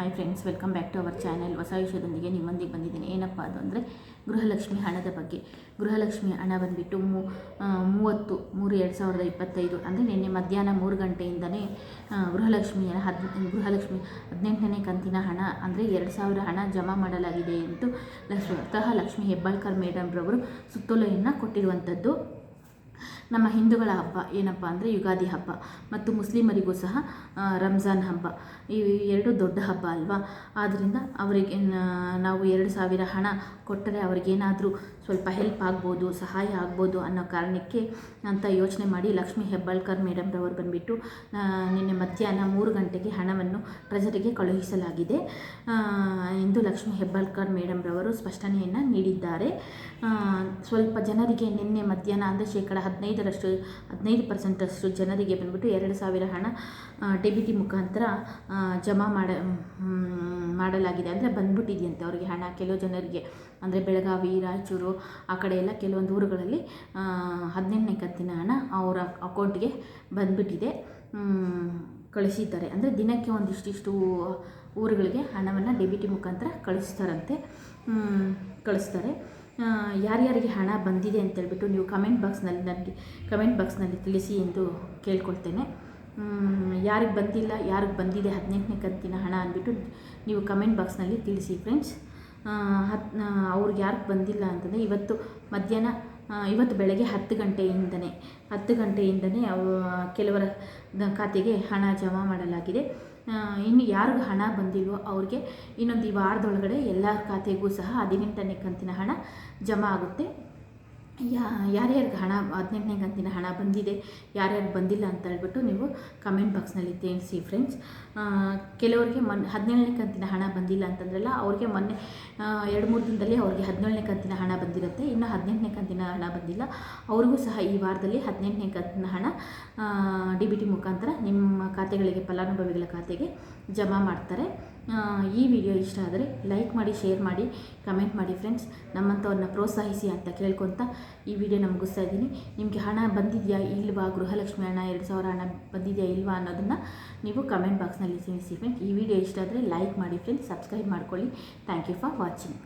Hi friends welcome back to our channel ಹೊಸ ವಿಷಯದೊಂದಿಗೆ ನಿಮ್ಮೊಂದಿಗೆ ಬಂದಿದ್ದೀನಿ. ಏನಪ್ಪ ಅದು ಅಂದರೆ ಗೃಹಲಕ್ಷ್ಮಿ ಹಣದ ಬಗ್ಗೆ. ಗೃಹಲಕ್ಷ್ಮಿ ಹಣ ಬಂದುಬಿಟ್ಟು ಮೂ ಮೂವತ್ತು ಮೂರು ಎರಡು ಸಾವಿರದ ಇಪ್ಪತ್ತೈದು ಅಂದರೆ ನಿನ್ನೆ ಮಧ್ಯಾಹ್ನ ಮೂರು ಗಂಟೆಯಿಂದನೇ ಆ, ಗೃಹಲಕ್ಷ್ಮಿಯ ಹದ್ ಗೃಹಲಕ್ಷ್ಮಿ ಹದಿನೆಂಟನೇ ಕಂತಿನ ಹಣ ಅಂದರೆ ಎರಡು ಸಾವಿರ ಹಣ ಜಮಾ ಮಾಡಲಾಗಿದೆ ಎಂದು ಸ್ವತಃ ಲಕ್ಷ್ಮಿ ಹೆಬ್ಬಾಳ್ಕರ್ ಮೇಡಮ್ರವರು ಸುತ್ತೋಲೆಯನ್ನು ಕೊಟ್ಟಿರುವಂಥದ್ದು. ನಮ್ಮ ಹಿಂದೂಗಳ ಹಬ್ಬ ಏನಪ್ಪ ಅಂದರೆ ಯುಗಾದಿ ಹಬ್ಬ ಮತ್ತು ಮುಸ್ಲಿಮರಿಗೂ ಸಹ ರಂಜಾನ್ ಹಬ್ಬ. ಈ ಎರಡು ದೊಡ್ಡ ಹಬ್ಬ ಅಲ್ವಾ? ಆದ್ದರಿಂದ ಅವರಿಗೆ ನಾವು ಎರಡು ಸಾವಿರ ಹಣ ಕೊಟ್ಟರೆ ಅವ್ರಿಗೇನಾದರೂ ಸ್ವಲ್ಪ ಹೆಲ್ಪ್ ಆಗ್ಬೋದು, ಸಹಾಯ ಆಗ್ಬೋದು ಅನ್ನೋ ಕಾರಣಕ್ಕೆ ಅಂತ ಯೋಚನೆ ಮಾಡಿ ಲಕ್ಷ್ಮೀ ಹೆಬ್ಬಾಳ್ಕರ್ ಮೇಡಮ್ರವರು ಬಂದುಬಿಟ್ಟು ನಿನ್ನೆ ಮಧ್ಯಾಹ್ನ ಮೂರು ಗಂಟೆಗೆ ಹಣವನ್ನು ಟ್ರೆಜರಿಗೆ ಕಳುಹಿಸಲಾಗಿದೆ. ಎಂದು ಲಕ್ಷ್ಮೀ ಹೆಬ್ಬಾಳ್ಕರ್ ಮೇಡಮ್ರವರು ಸ್ಪಷ್ಟನೆಯನ್ನು ನೀಡಿದ್ದಾರೆ. ಸ್ವಲ್ಪ ಜನರಿಗೆ ನಿನ್ನೆ ಮಧ್ಯಾಹ್ನ ಅಂದರೆ ಶೇಕಡ ಹದಿನೈದರಷ್ಟು, ಹದಿನೈದು ಪರ್ಸೆಂಟಷ್ಟು ಜನರಿಗೆ ಬಂದುಬಿಟ್ಟು ಎರಡು ಸಾವಿರ ಹಣ ಡಿ ಬಿ ಟಿ ಮುಖಾಂತರ ಜಮಾ ಮಾಡ ಮಾಡಲಾಗಿದೆ. ಅಂದರೆ ಬಂದ್ಬಿಟ್ಟಿದೆಯಂತೆ ಅವರಿಗೆ ಹಣ. ಕೆಲವು ಜನರಿಗೆ, ಅಂದರೆ ಬೆಳಗಾವಿ, ರಾಯಚೂರು, ಆ ಕಡೆ ಎಲ್ಲ ಕೆಲವೊಂದು ಊರುಗಳಲ್ಲಿ ಹದಿನೆಂಟನೇ ಕಂತಿನ ಹಣ ಅವರ ಅಕೌಂಟ್ಗೆ ಬಂದ್ಬಿಟ್ಟಿದೆ. ಕಳಿಸಿದ್ದಾರೆ. ಅಂದರೆ ದಿನಕ್ಕೆ ಒಂದಿಷ್ಟಿಷ್ಟು ಊರುಗಳಿಗೆ ಹಣವನ್ನು ಡಿ ಬಿ ಟಿ ಮುಖಾಂತರ ಕಳಿಸ್ತಾರಂತೆ. ಕಳಿಸ್ತಾರೆ. ಯಾರ್ಯಾರಿಗೆ ಹಣ ಬಂದಿದೆ ಅಂತೇಳ್ಬಿಟ್ಟು ನೀವು ಕಮೆಂಟ್ ಬಾಕ್ಸ್ನಲ್ಲಿ ನನಗೆ ಕಮೆಂಟ್ ಬಾಕ್ಸ್ನಲ್ಲಿ ತಿಳಿಸಿ ಎಂದು ಕೇಳ್ಕೊಳ್ತೇನೆ. ಯಾರಿಗೆ ಬಂದಿಲ್ಲ, ಯಾರಿಗೆ ಬಂದಿದೆ ಹದಿನೆಂಟನೇ ಕಂತಿನ ಹಣ ಅಂದ್ಬಿಟ್ಟು ನೀವು ಕಮೆಂಟ್ ಬಾಕ್ಸ್ನಲ್ಲಿ ತಿಳಿಸಿ ಫ್ರೆಂಡ್ಸ್ ಹತ್ ಅವ್ರಿಗೆ ಯಾರಿಗೆ ಬಂದಿಲ್ಲ ಅಂತಂದರೆ ಇವತ್ತು ಮಧ್ಯಾಹ್ನ ಇವತ್ತು ಬೆಳಗ್ಗೆ ಹತ್ತು ಗಂಟೆಯಿಂದನೇ ಹತ್ತು ಗಂಟೆಯಿಂದನೇ ಅವ, ಕೆಲವರ ಖಾತೆಗೆ ಹಣ ಜಮಾ ಮಾಡಲಾಗಿದೆ. ಇನ್ನು ಯಾರಿಗೂ ಹಣ ಬಂದಿಲ್ವೋ ಅವ್ರಿಗೆ ಇನ್ನೊಂದು ಈ ವಾರದೊಳಗಡೆ ಎಲ್ಲ ಖಾತೆಗೂ ಸಹ ಹದಿನೆಂಟನೇ ಕಂತಿನ ಹಣ ಜಮಾ ಆಗುತ್ತೆ. ಯಾ, ಯಾರ್ಯಾರಿಗೆ ಹಣ ಹದಿನೆಂಟನೇ ಕಂತಿನ ಹಣ ಬಂದಿದೆ ಯಾರ್ಯಾರಿಗೆ ಬಂದಿಲ್ಲ ಅಂತ ಹೇಳ್ಬಿಟ್ಟು ನೀವು ಕಮೆಂಟ್ ಬಾಕ್ಸ್ನಲ್ಲಿ ತಿಳಿಸಿ ಫ್ರೆಂಡ್ಸ್ ಕೆಲವರಿಗೆ ಮೊನ್ನೆ ಹದಿನೇಳನೇ ಕಂತಿನ ಹಣ ಬಂದಿಲ್ಲ ಅಂತಂದ್ರಲ್ಲ, ಅವ್ರಿಗೆ ಮೊನ್ನೆ ಎರಡು ಮೂರು ದಿನದಲ್ಲಿ ಅವ್ರಿಗೆ ಹದಿನೇಳನೇ ಕಂತಿನ ಹಣ ಬಂದಿರುತ್ತೆ. ಇನ್ನು ಹದಿನೆಂಟನೇ ಕಂತಿನ ಹಣ ಬಂದಿಲ್ಲ. ಅವ್ರಿಗೂ ಸಹ ಈ ವಾರದಲ್ಲಿ ಹದಿನೆಂಟನೇ ಕಂತಿನ ಹಣ ಡಿ ಬಿ ಟಿ ಮುಖಾಂತರ ನಿಮ್ಮ ಖಾತೆಗಳಿಗೆ, ಫಲಾನುಭವಿಗಳ ಖಾತೆಗೆ ಜಮಾ ಮಾಡ್ತಾರೆ. ಈ ವಿಡಿಯೋ ಇಷ್ಟ ಆದರೆ ಲೈಕ್ ಮಾಡಿ ಶೇರ್ ಮಾಡಿ ಕಮೆಂಟ್ ಮಾಡಿ ಫ್ರೆಂಡ್ಸ್ ನಮ್ಮಂಥವ್ರನ್ನ ಪ್ರೋತ್ಸಾಹಿಸಿ ಅಂತ ಕೇಳ್ಕೊತ ಈ ವಿಡಿಯೋ ಮುಗಿಸ್ತಾ ಇದ್ದೀನಿ. ನಿಮಗೆ ಹಣ ಬಂದಿದೆಯಾ ಇಲ್ವಾ? ಗೃಹಲಕ್ಷ್ಮಿ ಹಣ, ಎರಡು ಸಾವಿರ ಹಣ ಬಂದಿದೆಯಾ ಇಲ್ವಾ ಅನ್ನೋದನ್ನು ನೀವು ಕಮೆಂಟ್ ಬಾಕ್ಸ್ನಲ್ಲಿ ತಿಳಿಸಿ ಫ್ರೆಂಡ್ಸ್ ಈ ವಿಡಿಯೋ ಇಷ್ಟ ಆದರೆ ಲೈಕ್ ಮಾಡಿ ಫ್ರೆಂಡ್ಸ್ ಸಬ್ಸ್ಕ್ರೈಬ್ ಮಾಡ್ಕೊಳ್ಳಿ. Thank you for watching